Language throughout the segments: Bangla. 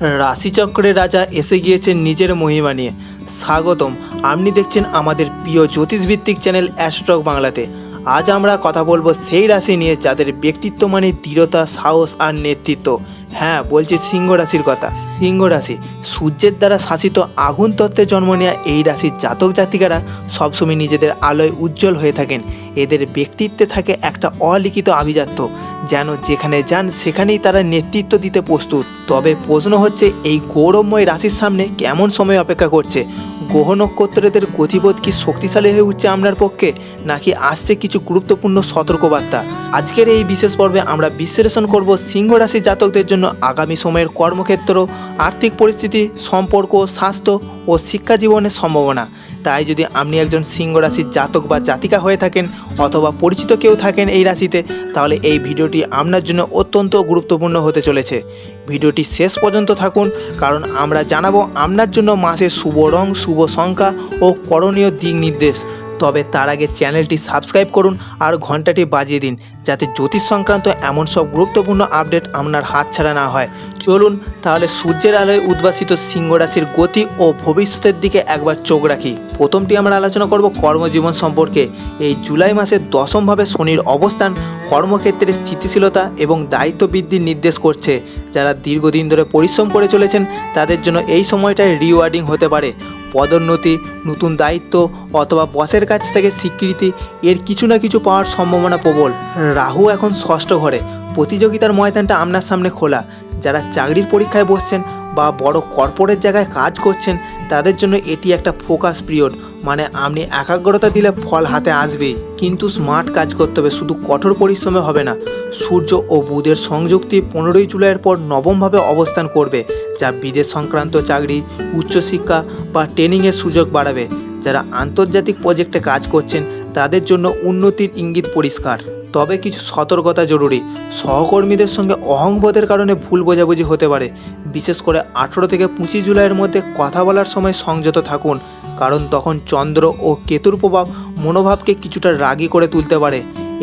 রাশিচক্রের রাজা এসে গিয়েছেন নিজের মহিমা নিয়ে। স্বাগতম। আপনি দেখছেন আমাদের প্রিয় জ্যোতিষভিত্তিক চ্যানেল অ্যাস্ট্রক বাংলাতে। আজ আমরা কথা বলব সেই রাশি নিয়ে যাদের ব্যক্তিত্ব মানে দৃঢ়তা, সাহস আর নেতৃত্ব। হ্যাঁ বলছি সিংহ রাশির কথা। সিংহ রাশি, সূর্যের দ্বারা শাসিত আগুন তত্ত্বে জন্ম নেওয়া এই রাশির জাতক জাতিকারা সবসময় নিজেদের আলোয় উজ্জ্বল হয়ে থাকেন। এদের ব্যক্তিত্বে থাকে একটা অলিখিত আভিজাত্য, যেন যেখানে যান সেখানেই তারা নেতৃত্ব দিতে প্রস্তুত। তবে প্রশ্ন হচ্ছে, এই গৌরবময় রাশির সামনে কেমন সময় অপেক্ষা করছে? গ্রহ নক্ষত্রদের গতিবোধ কি শক্তিশালী হয়ে উঠছে আপনার পক্ষে, নাকি আসছে কিছু গুরুত্বপূর্ণ সতর্কবার্তা? আজকের এই বিশেষ পর্বে আমরা বিশ্লেষণ করব সিংহ রাশি জাতকদের জন্য আগামী সময়ের কর্মক্ষেত্র, আর্থিক পরিস্থিতি, সম্পর্ক, স্বাস্থ্য ও শিক্ষা জীবনের সম্ভাবনা। তাই যদি আপনি একজন সিংহ রাশির জাতক বা জাতিকা হয়ে থাকেন অথবা পরিচিত কেউ থাকেন এই রাশিতে, তাহলে এই ভিডিওটি আপনার জন্য অত্যন্ত গুরুত্বপূর্ণ হতে চলেছে। ভিডিওটি শেষ পর্যন্ত থাকুন, কারণ আমরা জানাব আপনার জন্য মাসের শুভ রং, শুভ সংখ্যা ও করণীয় দিক নির্দেশ। তবে তার আগে চ্যানেলটি সাবস্ক্রাইব করুন আর ঘন্টাটি বাজিয়ে দিন। যাতে জ্যোতিষ সংক্রান্ত এমন সব গুরুত্বপূর্ণ আপডেট আপনার হাতছাড়া না হয়। চলুন তাহলে সূর্যের আলোয় উদ্ভাসিত সিংহ রাশির গতি ও ভবিষ্যতের দিকে একবার চোখ রাখি। প্রথমটি আমরা আলোচনা করব কর্মজীবন সম্পর্কে। এই জুলাই মাসের দশমভাবে শনির অবস্থান কর্মক্ষেত্রে স্থিতিশীলতা এবং দায়িত্ব বৃদ্ধির নির্দেশ করছে। যারা দীর্ঘদিন ধরে পরিশ্রম করে চলেছেন, তাদের জন্য এই সময়টায় রিওয়ার্ডিং হতে পারে। পদোন্নতি, নতুন দায়িত্ব অথবা বসের কাছ থেকে স্বীকৃতি, এর কিছু না কিছু পাওয়ার সম্ভাবনা প্রবল। রাহু এখন ষষ্ঠ ঘরে। প্রতিযোগিতার ময়দানটা আপনার সামনে খোলা। যারা চাকরির পরীক্ষায় বসছেন বা বড় কর্পোরেট জায়গায় কাজ করছেন, তাদের জন্য এটি একটা ফোকাস পিরিয়ড। মানে আপনি একাগ্রতা দিলে ফল হাতে আসবেই। কিন্তু স্মার্ট কাজ করতে হবে, শুধু কঠোর পরিশ্রমে হবে না। সূর্য ও বুধের সংযুক্তি পনেরোই জুলাইয়ের পর নবমভাবে অবস্থান করবে, যা বিদেশ সংক্রান্ত চাকরি, উচ্চশিক্ষা বা ট্রেনিংয়ের সুযোগ বাড়াবে। যারা আন্তর্জাতিক প্রজেক্টে কাজ করছেন, তাদের জন্য উন্নতির ইঙ্গিত পরিষ্কার। তবে কিছু সতর্কতা জরুরি। সহকর্মীদের সঙ্গে অহংবোধের কারণে ভুল বোঝাবুঝি হতে পারে। বিশেষ করে আঠেরো থেকে পঁচিশ জুলাইয়ের মধ্যে কথা বলার সময় সংযত থাকুন, কারণ তখন চন্দ্র ও কেতুর প্রভাব মনোভাবকে কিছুটা রাগি করে তুলতে পারে।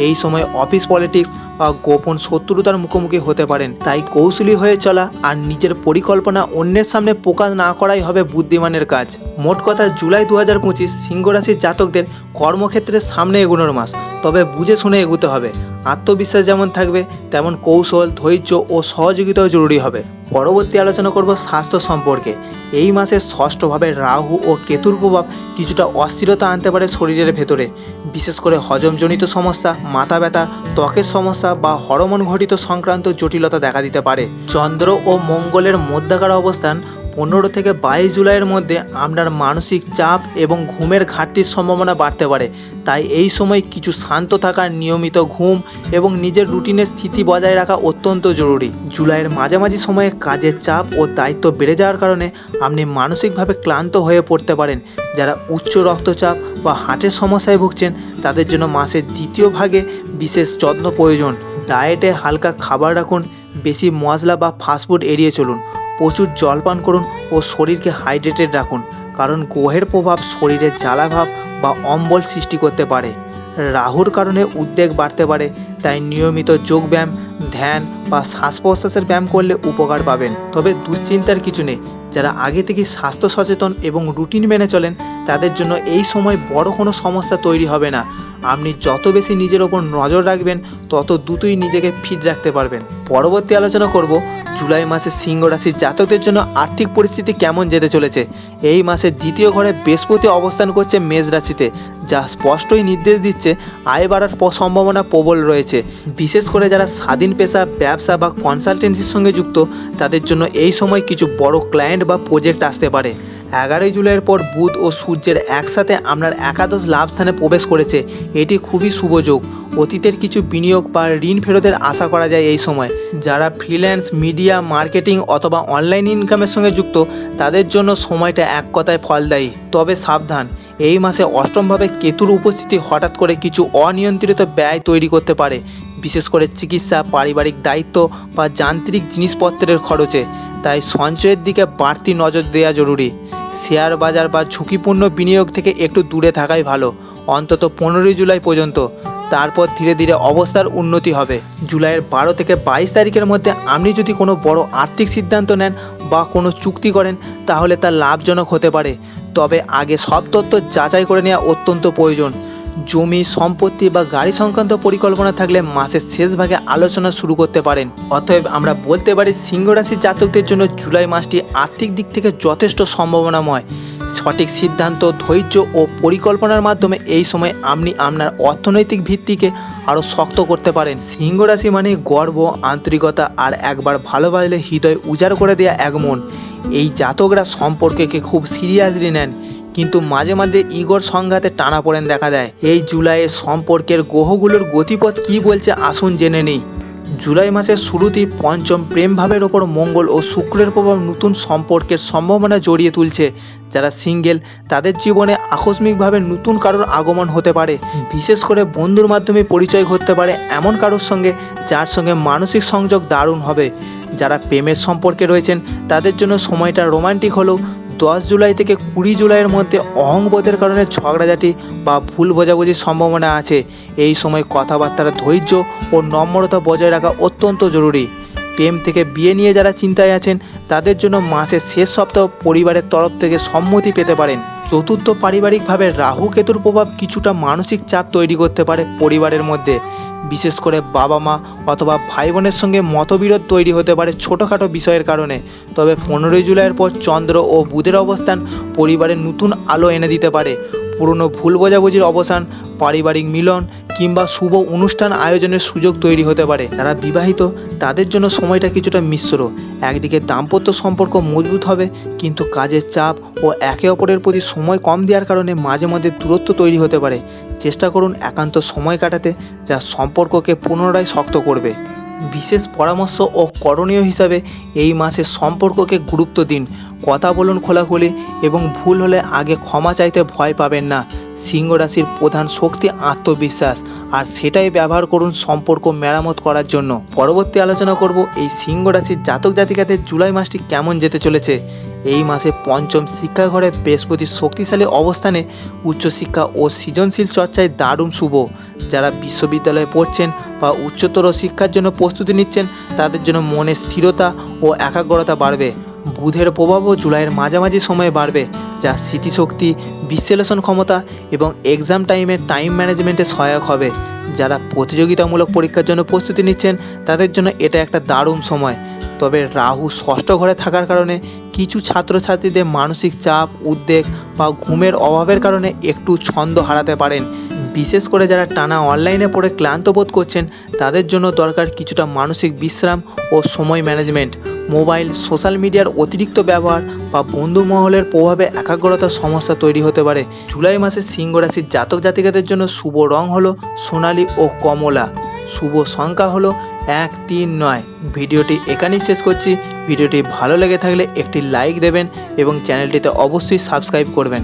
এই সময় অফিস পলিটিক্স গোপন শত্রুতার মুখোমুখি হতে পারেন। তাই কৌশলী হয়ে চলা আর নিজের পরিকল্পনা অন্যের সামনে প্রকাশ না করাই হবে বুদ্ধিমানের কাজ। মোট কথা জুলাই দু হাজার পঁচিশ সিংহরাশির জাতকদের কর্মক্ষেত্রে সামনে এগোনোর মাস। তবে বুঝে শুনে এগোতে হবে। আত্মবিশ্বাস যেমন থাকবে, তেমন কৌশল, ধৈর্য ও সহযোগিতাও জরুরি হবে। পরবর্তী আলোচনা করব স্বাস্থ্য সম্পর্কে। এই মাসে ষষ্ঠভাবে রাহু ও কেতুর প্রভাব কিছুটা অস্থিরতা আনতে পারে শরীরের ভেতরে। বিশেষ করে হজমজনিত সমস্যা, মাথা ব্যথা, ত্বকের সমস্যা বা হরমোন ঘটিত সংক্রান্ত জটিলতা দেখা দিতে পারে। চন্দ্র ও মঙ্গলের মধ্যাকার অবস্থান পনেরো থেকে বাইশ জুলাইয়ের মধ্যে আপনার মানসিক চাপ এবং ঘুমের ঘাটতির সম্ভাবনা বাড়তে পারে। তাই এই সময় কিছু শান্ত থাকার নিয়মিত ঘুম এবং নিজের রুটিনের স্থিতি বজায় রাখা অত্যন্ত জরুরি। জুলাইয়ের মাঝামাঝি সময়ে কাজের চাপ ও দায়িত্ব বেড়ে যাওয়ার কারণে আপনি মানসিকভাবে ক্লান্ত হয়ে পড়তে পারেন। যারা উচ্চ রক্তচাপ বা হার্টের সমস্যায় ভুগছেন, তাদের জন্য মাসের দ্বিতীয় ভাগে বিশেষ যত্ন প্রয়োজন। ডায়েটে হালকা খাবার রাখুন, বেশি মশলা বা ফাস্টফুড এড়িয়ে চলুন। প্রচুর জল পান করুন ও শরীরকে হাইড্রেটেড রাখুন, কারণ গ্রহের প্রভাব শরীরে জ্বালাভাব বা অম্বল সৃষ্টি করতে পারে। রাহুর কারণে উদ্বেগ বাড়তে পারে, তাই নিয়মিত যোগব্যায়াম, ধ্যান বা শ্বাস প্রশ্বাসের ব্যায়াম করলে উপকার পাবেন। তবে দুশ্চিন্তার কিছু নেই, যারা আগে থেকে স্বাস্থ্য সচেতন এবং রুটিন মেনে চলেন, তাদের জন্য এই সময় বড় কোনো সমস্যা তৈরি হবে না। আপনি যত বেশি নিজের ওপর নজর রাখবেন, তত দ্রুতই নিজেকে ফিট রাখতে পারবেন। পরবর্তী আলোচনা করব জুলাই মাসে সিংহ রাশির জাতকদের জন্য আর্থিক পরিস্থিতি কেমন যেতে চলেছে? এই মাসের দ্বিতীয় ঘরে বৃহস্পতি অবস্থান করছে মেষ রাশিতে, যা স্পষ্টই নির্দেশ দিচ্ছে আয় বাড়ার সম্ভাবনা প্রবল রয়েছে। বিশেষ করে যারা স্বাধীন পেশা, ব্যবসা বা কনসালটেন্সির সঙ্গে যুক্ত, তাদের জন্য এই সময় কিছু বড় ক্লায়েন্ট বা প্রজেক্ট আসতে পারে। এগারোই জুলাইয়ের পর বুধ ও সূর্যের একসাথে আপনার একাদশ লাভ স্থানে প্রবেশ করেছে। এটি খুবই শুভ যোগ। অতীতের কিছু বিনিয়োগ বা ঋণ ফেরতের আশা করা যায় এই সময়। যারা ফ্রিল্যান্স মিডিয়া মার্কেটিং অথবা অনলাইন ইনকামের সঙ্গে যুক্ত, তাদের জন্য সময়টা এক কথায় ফলদায়ী। তবে সাবধান, এই মাসে অষ্টমভাবে কেতুর উপস্থিতি হঠাৎ করে কিছু অনিয়ন্ত্রিত ব্যয় তৈরি করতে পারে। বিশেষ করে চিকিৎসা, পারিবারিক দায়িত্ব বা যান্ত্রিক জিনিসপত্রের খরচে। তাই সঞ্চয়ের দিকে বাড়তি নজর দেওয়া জরুরি। শেয়ার বাজার বা ঝুঁকিপূর্ণ বিনিয়োগ থেকে একটু দূরে থাকাই ভালো, অন্তত পনেরোই জুলাই পর্যন্ত। তারপর ধীরে ধীরে অবস্থার উন্নতি হবে। জুলাইয়ের বারো থেকে বাইশ তারিখের মধ্যে আপনি যদি কোনো বড় আর্থিক সিদ্ধান্ত নেন বা কোনো চুক্তি করেন, তাহলে তা লাভজনক হতে পারে। তবে আগে সব তথ্য যাচাই করে নেওয়া অত্যন্ত প্রয়োজন। জমি, সম্পত্তি বা গাড়ি সংক্রান্ত পরিকল্পনা থাকলে মাসের শেষ ভাগে আলোচনা শুরু করতে পারেন। অতএব আমরা বলতে পারি সিংহ রাশির জাতকদের জন্য জুলাই মাসটি আর্থিক দিক থেকে যথেষ্ট সম্ভাবনাময়। সঠিক সিদ্ধান্ত, ধৈর্য ও পরিকল্পনার মাধ্যমে এই সময় আপনি আপনার অর্থনৈতিক ভিত্তিকে আরও শক্ত করতে পারেন। সিংহ রাশি মানে গর্ব, আন্তরিকতা আর একবার ভালোবাসলে হৃদয় উজাড় করে দেওয়া এক মন। এই জাতকরা সম্পর্ককে খুব সিরিয়াসলি নেন। কিন্তু মাঝে মাঝে ইগোর সংঘাতে টানা পড়েন দেখা দেয়। এই জুলাইয়ে সম্পর্কের গ্রহগুলোর গতিপথ কি বলছে আসুন জেনে নেই। জুলাই মাসের শুরুতেই পঞ্চম প্রেম ভাবের ওপর মঙ্গল ও শুক্রের প্রভাব নতুন সম্পর্কের সম্ভাবনা জড়িয়ে তুলছে। যারা সিঙ্গেল, তাদের জীবনে আকস্মিকভাবে নতুন কারোর আগমন হতে পারে। বিশেষ করে বন্ধুর মাধ্যমে পরিচয় ঘটতে পারে এমন কারোর সঙ্গে, যার সঙ্গে মানসিক সংযোগ দারুণ হবে। যারা প্রেমের সম্পর্কে রয়েছেন, তাদের জন্য সময়টা রোমান্টিক হলেও দশ জুলাই থেকে কুড়ি জুলাইয়ের মধ্যে অহংবোধের কারণে ঝগড়াঝাটি বা ভুল বোঝাবুঝির সম্ভাবনা আছে। এই সময় কথাবার্তার ধৈর্য ও নম্রতা বজায় রাখা অত্যন্ত জরুরি। প্রেম থেকে বিয়ে নিয়ে যারা চিন্তায় আছেন, তাদের জন্য মাসের শেষ সপ্তাহ পরিবারের তরফ থেকে সম্মতি পেতে পারেন। চতুর্থ পারিবারিকভাবে রাহু কেতুর প্রভাব কিছুটা মানসিক চাপ তৈরি করতে পারে পরিবারের মধ্যে। বিশেষ করে বাবা মা অথবা ভাই বোনের সঙ্গে মতবিরোধ তৈরি হতে পারে ছোটোখাটো বিষয়ের কারণে। তবে পনেরোই জুলাইয়ের পর চন্দ্র ও বুধের অবস্থান পরিবারে নতুন আলো এনে দিতে পারে। পুরনো ভুল বোঝাবুঝির অবসান, পারিবারিক মিলন কিংবা শুভ অনুষ্ঠান আয়োজনের সুযোগ তৈরি হতে পারে। যারা বিবাহিত, তাদের জন্য সময়টা কিছুটা মিশ্র। একদিকে দাম্পত্য সম্পর্ক মজবুত হবে, কিন্তু কাজের চাপ ও একে অপরের প্রতি সময় কম দেওয়ার কারণে মাঝে মাঝে দূরত্ব তৈরি হতে পারে। চেষ্টা করুন একান্ত সময় কাটাতে যা সম্পর্ককে পুনরায় শক্ত করবে। বিশেষ পরামর্শ ও করণীয় হিসাবে এই মাসে সম্পর্ককে গুরুত্ব দিন। কথা বলুন খোলাখুলি এবং ভুল হলে আগে ক্ষমা চাইতে ভয় পাবেন না। সিংহ রাশির প্রধান শক্তি আত্মবিশ্বাস। আর সেটাই ব্যবহার করুন সম্পর্ক মেরামত করার জন্য। পরবর্তী আলোচনা করব এই সিংহ রাশির জাতক জাতিকাদের জুলাই মাসটি কেমন যেতে চলেছে। এই মাসে পঞ্চম শিক্ষাঘরে বৃহস্পতির শক্তিশালী অবস্থানে উচ্চশিক্ষা ও সৃজনশীল চর্চায় দারুণ শুভ। যারা বিশ্ববিদ্যালয়ে পড়ছেন বা উচ্চতর শিক্ষার জন্য প্রস্তুতি নিচ্ছেন, তাদের জন্য মনে স্থিরতা ও একাগ্রতা বাড়বে। বুধের প্রভাবও জুলাইয়ের মাঝামাঝি সময়ে বাড়বে, যা স্মৃতিশক্তি, বিশ্লেষণ ক্ষমতা এবং এক্সাম টাইমে টাইম ম্যানেজমেন্টে সহায়ক হবে। যারা প্রতিযোগিতামূলক পরীক্ষার জন্য প্রস্তুতি নিচ্ছেন, তাদের জন্য এটা একটা দারুণ সময়। তবে রাহু ষষ্ঠ ঘরে থাকার কারণে কিছু ছাত্রছাত্রীদের মানসিক চাপ, উদ্বেগ বা ঘুমের অভাবের কারণে একটু ছন্দ হারাতে পারেন। বিশেষ করে যারা টানা অনলাইনে পড়ে ক্লান্ত বোধ করছেন, তাদের জন্য দরকার কিছুটা মানসিক বিশ্রাম ও সময় ম্যানেজমেন্ট মোবাইল সোশ্যাল মিডিয়ার অতিরিক্ত ব্যবহার বা বন্ধু মহলের প্রভাবে একাগ্রতার সমস্যা তৈরি হতে পারে। জুলাই মাসে সিংহ রাশির জাতক জাতিকাদের জন্য শুভ রং হলো সোনালি ও কমলা। শুভ সংখ্যা হলো এক তিন নয়। ভিডিওটি এখানেই শেষ করছি। ভিডিওটি ভালো লেগে থাকলে একটি লাইক দেবেন এবং চ্যানেলটিতে অবশ্যই সাবস্ক্রাইব করবেন।